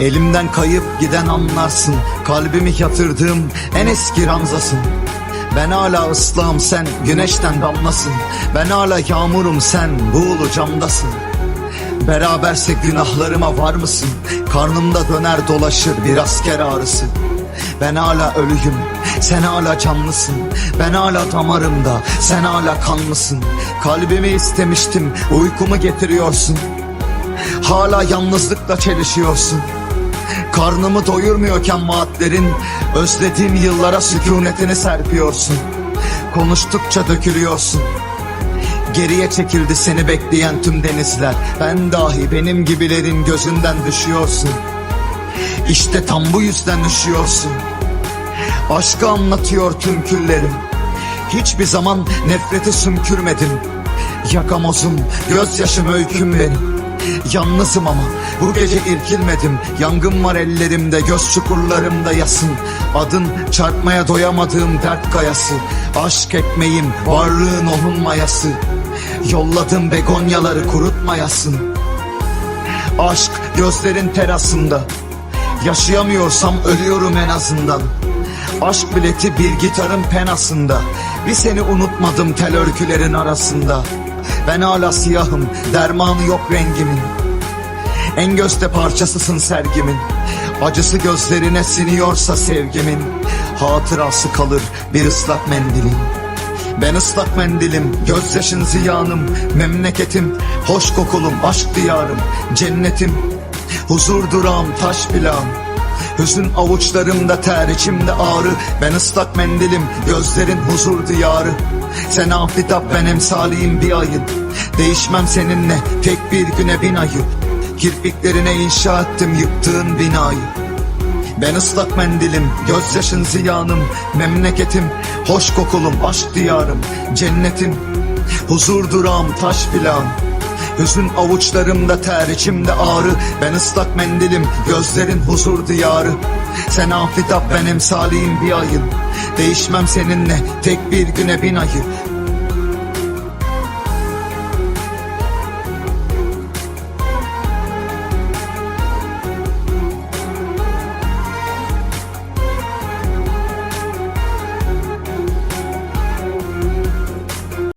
Elimden kayıp giden anlarsın. Kalbimi yatırdığım en eski ranzasın. Ben hala ıslahım sen güneşten damlasın. Ben hala yağmurum sen buğulu camdasın. Berabersek günahlarıma var mısın? Karnımda döner dolaşır bir asker ağrısı. Ben hala ölüyüm, sen hala canlısın. Ben hala damarımda, sen hala kanlısın. Kalbimi istemiştim, uykumu getiriyorsun. Hala yalnızlıkla çelişiyorsun Karnımı doyurmuyorken vaatlerin Özlediğim yıllara sükunetini serpiyorsun. Konuştukça dökülüyorsun. Geriye çekildi seni bekleyen tüm denizler. Ben dahi benim gibilerin gözünden düşüyorsun. İşte tam bu yüzden düşüyorsun Aşkı anlatıyor tüm küllerim. Hiçbir zaman nefreti sümkürmedim. Yakamozum, gözyaşım öyküm benim Yalnızım ama? Bu gece irkilmedim. Yangın var ellerimde, göz çukurlarımda yasın. Adın çarpmaya doyamadığım dert kayası. Aşk ekmeğim, varlığın onun mayası. Yolladım begonyaları kurutmayasın. Aşk gözlerin terasında. Yaşayamıyorsam ölüyorum en azından. Aşk bileti bir gitarın penasında. Bir seni unutmadım tel örgülerin arasında Ben hala siyahım dermanı yok rengimin. En gözde parçasısın sergimin. Acısı gözlerine siniyorsa sevgimin. Hatırası kalır bir ıslak mendilin. Ben ıslak mendilim, gözyaşın ziyanım, memleketim, hoş kokulum, aşk diyarım, cennetim, huzur durağım, taş plağım. Hüzün avuçlarımda ter, içimde ağrı, ben ıslak mendilim, gözlerin huzur diyarı. Sen afitap, ben emsaliyim bir ayın, değişmem seninle, tek bir güne bin ayı. Kirpiklerine inşa ettim yıktığın binayı. Ben ıslak mendilim, gözyaşın ziyanım, memleketim, hoş kokulum, aşk diyarım, cennetim, huzur durağım, taş filan. Hüzün avuçlarımda ter, içimde ağrı, ben ıslak mendilim, gözlerin huzur diyarı. Sen afitap, ben emsaliyim bir ayın, değişmem seninle, tek bir güne bin ayı.